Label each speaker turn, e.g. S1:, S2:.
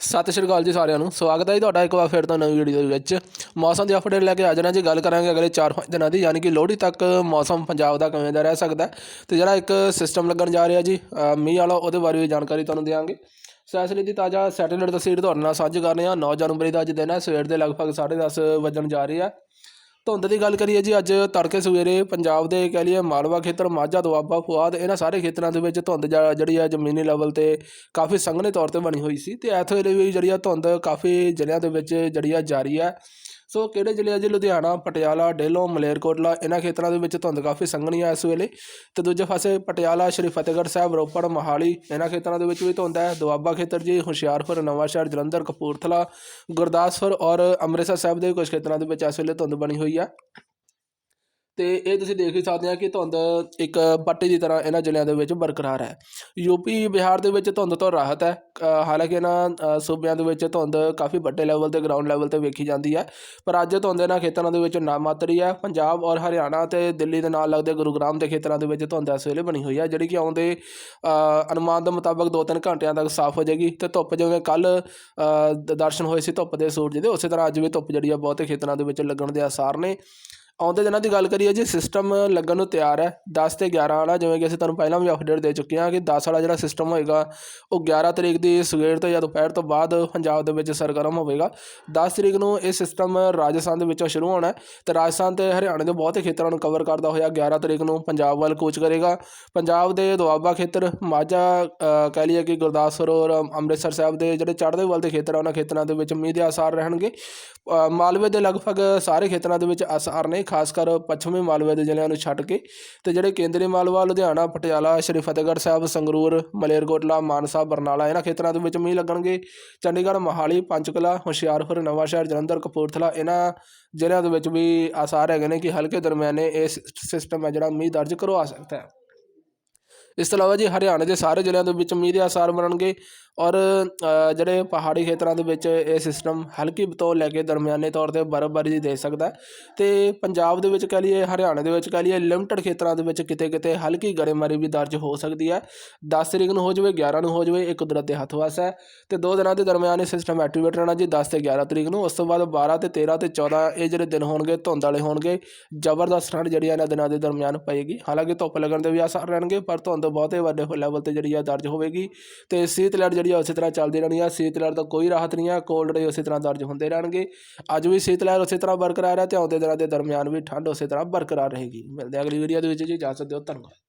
S1: ਸਤਿ ਸ਼੍ਰੀ ਅਕਾਲ ਜੀ ਸਾਰਿਆਂ ਨੂੰ। ਸਵਾਗਤ ਹੈ ਜੀ ਤੁਹਾਡਾ ਇੱਕ ਵਾਰ ਫਿਰ ਤੋਂ ਨਵੀਂ ਵੀਡੀਓ ਦੇ ਵਿੱਚ। ਮੌਸਮ ਦੀ ਅਪਡੇਟ ਲੈ ਕੇ ਆ ਜਾਣਾ ਜੀ ਗੱਲ ਕਰਾਂਗੇ ਅਗਲੇ 4-5 ਦਿਨਾਂ ਦੀ, ਯਾਨੀ ਕਿ ਲੋਹੜੀ ਤੱਕ ਮੌਸਮ ਪੰਜਾਬ ਦਾ ਕਿਵੇਂ ਦਾ ਰਹਿ ਸਕਦਾ ਹੈ ਤੇ ਜਿਹੜਾ ਇੱਕ ਸਿਸਟਮ ਲੱਗਣ ਜਾ ਰਿਹਾ ਜੀ ਮੀਂਹ ਵਾਲਾ, ਉਹਦੇ ਬਾਰੇ ਵੀ ਜਾਣਕਾਰੀ ਤੁਹਾਨੂੰ ਦੇਵਾਂਗੇ ਸੋ ਇਸ ਲਈ ਦੀ ਤਾਜ਼ਾ ਸੈਟੇਲਾਈਟ ਤਸਵੀਰ ਤੁਹਾਡੇ ਨਾਲ ਸਾਂਝੀ ਕਰ ਰਹੇ ਹਾਂ। 9 ਜਨਵਰੀ ਦਾ ਅੱਜ ਦਿਨ ਹੈ, ਸਵੇਰ ਦੇ ਲਗਭਗ 10:30 ਵਜਣ ਜਾ ਰਹੀ ਹੈ ਧੁੰਦ ਦੀ ਗੱਲ ਕਰੀਏ ਜੀ, ਅੱਜ ਤੜਕੇ ਸਵੇਰੇ ਪੰਜਾਬ ਦੇ ਕਹਿ ਲਈਏ ਮਾਲਵਾ ਖੇਤਰ, ਮਾਝਾ, ਦੁਆਬਾ, ਫੁਆਦ, ਇਹਨਾਂ ਸਾਰੇ ਖੇਤਰਾਂ ਦੇ ਵਿੱਚ ਧੁੰਦ ਜਿਹੜੀ ਆ ਜ਼ਮੀਨੀ ਲੈਵਲ ਤੇ ਕਾਫੀ ਸੰਘਣੇ ਤੌਰ ਤੇ ਬਣੀ ਹੋਈ ਸੀ ਤੇ ਇੱਥੇ ਵੇਲੇ ਵੀ ਜਿਹੜੀ ਆ ਧੁੰਦ ਕਾਫੀ ਜ਼ਿਲ੍ਹਿਆਂ ਦੇ ਵਿੱਚ ਜਿਹੜੀ ਆ ਜਾਰੀ ਹੈ ਸੋ ਕਿਹੜੇ ਜ਼ਿਲ੍ਹੇ ਆ ਜੀ? ਲੁਧਿਆਣਾ, ਪਟਿਆਲਾ ਡੇਲੋ ਮਲੇਰਕੋਟਲਾ, ਇਹਨਾਂ ਖੇਤਰਾਂ ਦੇ ਵਿੱਚ ਧੁੰਦ ਕਾਫੀ ਸੰਘਣੀ ਆ ਇਸ ਵੇਲੇ। ਤੇ ਦੂਜੇ ਪਾਸੇ ਪਟਿਆਲਾ, ਸ਼੍ਰੀ ਫਤਿਹਗੜ੍ਹ ਸਾਹਿਬ, ਰੋਪੜ, ਮੋਹਾਲੀ, ਇਹਨਾਂ ਖੇਤਰਾਂ ਦੇ ਵਿੱਚ ਵੀ ਧੁੰਦ ਹੈ। ਦੁਆਬਾ ਖੇਤਰ ਜੀ, ਹੁਸ਼ਿਆਰਪੁਰ, ਨਵਾਂਸ਼ਹਿਰ, ਜਲੰਧਰ, ਕਪੂਰਥਲਾ, ਗੁਰਦਾਸਪੁਰ ਔਰ ਅੰਮ੍ਰਿਤਸਰ ਸਾਹਿਬ ਦੇ ਕੁਝ ਖੇਤਰਾਂ ਦੇ ਵਿੱਚ ਇਸ ਵੇਲੇ ਧੁੰਦ ਬਣੀ ਹੋਈ ਹੈ ਤੇ ਇਹ ਤੁਸੀਂ ਦੇਖ ਹੀ ਸਕਦੇ ਆ ਕਿ ਧੁੰਦ ਇੱਕ ਪੱਟੀ ਦੀ ਤਰ੍ਹਾਂ ਇਹਨਾਂ ਜ਼ਿਲ੍ਹਿਆਂ ਦੇ ਵਿੱਚ ਬਰਕਰਾਰ ਹੈ। ਯੂਪੀ ਬਿਹਾਰ ਦੇ ਵਿੱਚ ਧੁੰਦ ਤੋਂ ਰਾਹਤ ਹੈ। ਹਾਲਾਂਕਿ ਇਹਨਾਂ ਸੂਬਿਆਂ ਦੇ ਵਿੱਚ ਧੁੰਦ ਕਾਫੀ ਵੱਡੇ ਲੈਵਲ ਤੇ ਗਰਾਊਂਡ ਲੈਵਲ ਤੇ ਵੇਖੀ ਜਾਂਦੀ ਹੈ। ਪਰ ਅੱਜ ਧੁੰਦ ਇਹਨਾਂ ਖੇਤਰਾਂ ਦੇ ਵਿੱਚ ਨਾ ਮਾਤਰੀ ਹੈ। ਪੰਜਾਬ ਔਰ ਹਰਿਆਣਾ ਤੇ ਦਿੱਲੀ ਦੇ ਨਾਲ ਲੱਗਦੇ ਗੁਰੂਗ੍ਰਾਮ ਦੇ ਖੇਤਰਾਂ ਦੇ ਵਿੱਚ ਧੁੰਦ ਇਸ ਵੇਲੇ ਬਣੀ ਹੋਈ ਹੈ, ਜਿਹੜੀ ਕਿ ਆਉਂਦੇ ਅਨੁਮਾਨ ਦੇ ਮੁਤਾਬਕ 2-3 ਘੰਟਿਆਂ ਤੱਕ ਸਾਫ਼ ਹੋ ਜਾਏਗੀ ਤੇ ਧੁੱਪ ਜਿਵੇਂ ਕੱਲ ਦਰਸ਼ਨ ਹੋਏ ਸੀ ਧੁੱਪ ਦੇ ਸੂਰਜ ਦੇ, ਉਸੇ ਤਰ੍ਹਾਂ ਅੱਜ ਵੀ ਧੁੱਪ ਜਿਹੜੀ ਆ ਬਹੁਤੇ ਖੇਤਰਾਂ ਦੇ ਵਿੱਚ ਲੱਗਣ ਦੇ ਆਸਾਰ ਨੇ। ਆਉਂਦੇ ਦਿਨਾਂ ਦੀ ਗੱਲ ਕਰੀਏ ਜੀ ਸਿਸਟਮ ਲੱਗਣ ਨੂੰ ਤਿਆਰ ਹੈ 10 ਤੇ 11 ਵਾਲਾ, ਜਿਵੇਂ ਕਿ ਅਸੀਂ ਤੁਹਾਨੂੰ ਪਹਿਲਾਂ ਵੀ ਅਪਡੇਟ ਦੇ ਚੁੱਕੇ ਹਾਂ ਕਿ 10 ਵਾਲਾ ਜਿਹੜਾ ਸਿਸਟਮ ਹੋਏਗਾ, ਉਹ 11 ਤਰੀਕ ਦੀ ਸਵੇਰ ਤੋਂ ਜਾਂ ਦੁਪਹਿਰ ਤੋਂ ਬਾਅਦ ਪੰਜਾਬ ਦੇ ਵਿੱਚ ਸਰਗਰਮ ਹੋਵੇਗਾ। 10 ਤਰੀਕ ਨੂੰ ਇਹ ਸਿਸਟਮ ਰਾਜਸਥਾਨ ਦੇ ਵਿੱਚੋਂ ਸ਼ੁਰੂ ਹੋਣਾ ਹੈ ਤੇ ਰਾਜਸਥਾਨ ਤੇ ਹਰਿਆਣਾ ਦੇ ਬਹੁਤੇ ਖੇਤਰਾਂ ਨੂੰ ਕਵਰ ਕਰਦਾ ਹੋਇਆ 11 ਤਰੀਕ ਨੂੰ ਪੰਜਾਬ ਵੱਲ ਕੋਚ ਕਰੇਗਾ। ਪੰਜਾਬ ਦੇ ਦੁਆਬਾ ਖੇਤਰ, ਮਾਝਾ ਕਹਿ ਲਈਏ ਕਿ ਗੁਰਦਾਸਪੁਰ ਔਰ ਅੰਮ੍ਰਿਤਸਰ ਸਾਹਿਬ ਦੇ ਜਿਹੜੇ ਚੜ੍ਹਦੇ ਵੱਲ ਦੇ ਖੇਤਰ ਆ, ਉਹਨਾਂ ਖੇਤਰਾਂ ਦੇ ਵਿੱਚ ਮੀਂਹ ਦੇ ਆਸਾਰ ਰਹਿਣਗੇ। ਮਾਲਵੇ ਦੇ ਲਗਭਗ ਸਾਰੇ ਖੇਤਰਾਂ ਦੇ ਵਿੱਚ ਆਸਾਰ ਨੇ। ਖਾਸ ਕਰ ਪੱਛਮੀ ਮਾਲਵੇ ਦੇ ਜ਼ਿਲ੍ਹਿਆਂ ਨੂੰ ਛੱਡ ਕੇ ਤੇ ਜਿਹੜੇ ਕੇਂਦਰੀ ਮਾਲਵਾ, ਲੁਧਿਆਣਾ, ਪਟਿਆਲਾ, ਸ਼੍ਰੀ ਫਤਿਹਗੜ੍ਹ ਸਾਹਿਬ, ਸੰਗਰੂਰ, ਮਲੇਰਕੋਟਲਾ, ਮਾਨਸਾ, ਬਰਨਾਲਾ, ਇਹਨਾਂ ਖੇਤਰਾਂ ਦੇ ਵਿੱਚ ਮੀਂਹ ਲੱਗਣਗੇ। ਚੰਡੀਗੜ੍ਹ, ਮੋਹਾਲੀ, ਪੰਚਕੁਲਾ, ਹੁਸ਼ਿਆਰਪੁਰ ਨਵਾਂਸ਼ਹਿਰ ਜਲੰਧਰ, ਕਪੂਰਥਲਾ, ਇਹਨਾਂ ਜ਼ਿਲ੍ਹਿਆਂ ਦੇ ਵਿੱਚ ਵੀ ਆਸਾਰ ਹੈਗੇ ਨੇ ਕਿ ਹਲਕੇ ਦਰਮਿਆਨੇ ਇਹ ਸਿਸਟਮ ਹੈ ਜਿਹੜਾ ਮੀਂਹ ਦਰਜ ਕਰਵਾ ਸਕਦਾ ਹੈ। ਇਸ ਤੋਂ ਇਲਾਵਾ ਜੀ ਹਰਿਆਣਾ ਦੇ ਸਾਰੇ ਜ਼ਿਲ੍ਹਿਆਂ ਦੇ ਵਿੱਚ ਮੀਂਹ ਦੇ ਆਸਾਰ ਬਣਨਗੇ ਔਰ ਜਿਹੜੇ ਪਹਾੜੀ ਖੇਤਰਾਂ ਦੇ ਵਿੱਚ ਇਹ ਸਿਸਟਮ ਹਲਕੀ ਤੋਂ ਲੈ ਕੇ ਦਰਮਿਆਨੇ ਤੌਰ ਤੇ ਬਰਫ਼ਬਾਰੀ ਦੀ ਦੇ ਸਕਦਾ ਹੈ। ਤੇ ਪੰਜਾਬ ਦੇ ਵਿੱਚ ਕਹਿ ਲਈਏ, ਹਰਿਆਣਾ ਦੇ ਵਿੱਚ ਕਹਿ ਲਈਏ ਲਿਮਟਡ ਖੇਤਰਾਂ ਦੇ ਵਿੱਚ ਕਿਤੇ ਕਿਤੇ ਹਲਕੀ ਗੜੇਮਾਰੀ ਵੀ ਦਰਜ ਹੋ ਸਕਦੀ ਹੈ। 10 ਤਰੀਕ ਨੂੰ ਹੋ ਜਾਵੇ 11 ਨੂੰ ਹੋ ਜਾਵੇ, ਇਹ ਕੁਦਰਤ ਦੇ ਹੱਥ ਵੱਸ ਹੈ। ਤੇ ਦੋ ਦਿਨਾਂ ਦੇ ਦਰਮਿਆਨ ਇਹ ਸਿਸਟਮ ਐਕਟੀਵੇਟ ਰਹਿਣਾ ਜੀ 10 ਤੇ 11 ਤਰੀਕ ਨੂੰ, ਉਸ ਤੋਂ ਬਾਅਦ 12 ਤੇ 13 ਤੇ 14 ਇਹ ਜਿਹੜੇ ਦਿਨ ਹੋਣਗੇ, ਧੁੰਦ ਵਾਲੇ ਹੋਣਗੇ। ਜ਼ਬਰਦਸਤ ਠੰਡ ਜਿਹੜੀ ਹੈ ਇਹਨਾਂ ਦਿਨਾਂ ਦੇ ਦਰਮਿਆਨ ਪਏਗੀ। ਹਾਲਾਂਕਿ ਧੁੱਪ ਲੱਗਣ ਦੇ ਵੀ ਆਸਾਰ ਰਹਿਣਗੇ, ਪਰ ਧੁੰਦ ਤੋਂ ਬਹੁਤੇ ਵੱਡੇ ਲੈਵਲ ਤੇ ਜਿਹੜੀ ਆ ਦਰਜ ਹੋਵੇਗੀ। ਤੇ ਸੀਤ ਲਹਿਰ ਜਿਹੜੀ ਆ ਉਸੇ ਤਰ੍ਹਾਂ ਚੱਲਦੀ ਰਹਿਣੀ ਆ। ਸੀਤ ਲਹਿਰ ਤੋਂ ਕੋਈ ਰਾਹਤ ਨਹੀਂ ਆ। ਕੋਲਡ ਡੇ ਉਸੇ ਤਰ੍ਹਾਂ ਦਰਜ ਹੁੰਦੇ ਰਹਿਣਗੇ। ਅੱਜ ਵੀ ਸੀਤ ਲਹਿਰ ਉਸੇ ਤਰ੍ਹਾਂ ਬਰਕਰਾਰ ਹੈ ਤੇ ਆਉਂਦੇ ਦਿਨਾਂ ਦੇ ਦਰਮਿਆਨ ਵੀ ਠੰਡ ਉਸੇ ਤਰ੍ਹਾਂ ਬਰਕਰਾਰ ਰਹੇਗੀ। ਮਿਲਦੇ ਅਗਲੀ ਵੀਡੀਓ ਦੇ ਵਿੱਚ ਜੀ। ਇਜਾਜ਼ਤ ਦਿਓ ਧੰਨਵਾਦ।